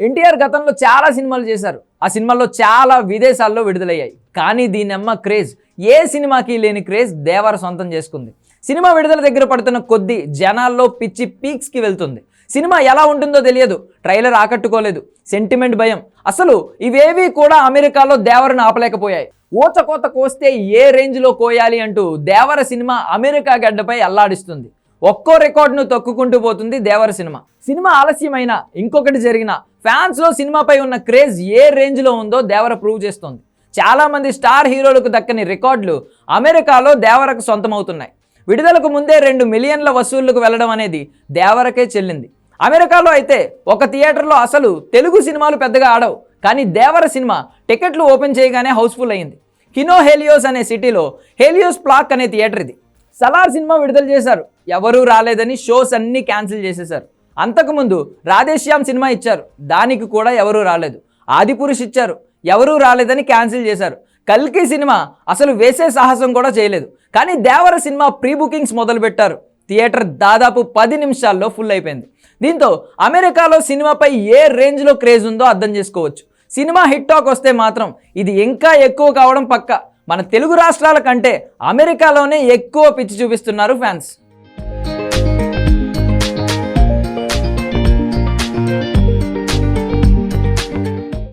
ఎన్టీఆర్ గతంలో చాలా సినిమాలు చేశారు. ఆ సినిమాల్లో చాలా విదేశాల్లో విడుదలయ్యాయి. కానీ దీనమ్మ క్రేజ్ ఏ సినిమాకి లేని క్రేజ్ దేవర సొంతం చేసుకుంది. సినిమా విడుదల దగ్గర పడుతున్న కొద్దీ జనాల్లో పిచ్చి పీక్స్కి వెళ్తుంది. సినిమా ఎలా ఉంటుందో తెలియదు. ట్రైలర్ ఆకట్టుకోలేదు. సెంటిమెంట్ భయం. అసలు ఇవేవి కూడా అమెరికాలో దేవరను ఆపలేకపోయాయి. ఊచకోత కోస్తే ఏ రేంజ్లో కోయాలి అంటూ దేవర సినిమా అమెరికా గడ్డపై అల్లాడిస్తుంది. ఒక్కో రికార్డును తొక్కుకుంటూ పోతుంది దేవర సినిమా. సినిమా ఆలస్యమైన ఇంకొకటి జరిగిన ఫ్యాన్స్లో సినిమాపై ఉన్న క్రేజ్ ఏ రేంజ్లో ఉందో దేవర ప్రూవ్ చేస్తోంది. చాలామంది స్టార్ హీరోలకు దక్కని రికార్డులు అమెరికాలో దేవరకు సొంతమవుతున్నాయి. విడుదలకు ముందే రెండు మిలియన్ల వసూళ్ళకు వెళ్ళడం అనేది దేవరకే చెల్లింది. అమెరికాలో అయితే ఒక థియేటర్లో అసలు తెలుగు సినిమాలు పెద్దగా ఆడవు. కానీ దేవర సినిమా టికెట్లు ఓపెన్ చేయగానే హౌస్ఫుల్ అయింది. కినో హెలియోస్ అనే సిటీలో హెలియోస్ ప్లాక్ అనే థియేటర్ ఇది. సలార్ సినిమా విడుదల చేశారు. ఎవరూ రాలేదని షోస్ అన్నీ క్యాన్సిల్ చేసేశారు. అంతకుముందు రాధేశ్యామ్ సినిమా ఇచ్చారు. దానికి కూడా ఎవరూ రాలేదు. ఆదిపురుష్ ఇచ్చారు. ఎవరూ రాలేదని క్యాన్సిల్ చేశారు. కల్కి సినిమా అసలు వేసే సాహసం కూడా చేయలేదు. కానీ దేవర సినిమా ప్రీ బుకింగ్స్ మొదలుపెట్టారు. థియేటర్ దాదాపు పది నిమిషాల్లో ఫుల్ అయిపోయింది. దీంతో అమెరికాలో సినిమాపై ఏ రేంజ్లో క్రేజ్ ఉందో అర్థం చేసుకోవచ్చు. సినిమా హిట్ టాక్ వస్తే మాత్రం ఇది ఇంకా ఎక్కువ కావడం పక్క. మన తెలుగు రాష్ట్రాల కంటే అమెరికాలోనే ఎక్కువ పిచ్చి చూపిస్తున్నారు ఫ్యాన్స్.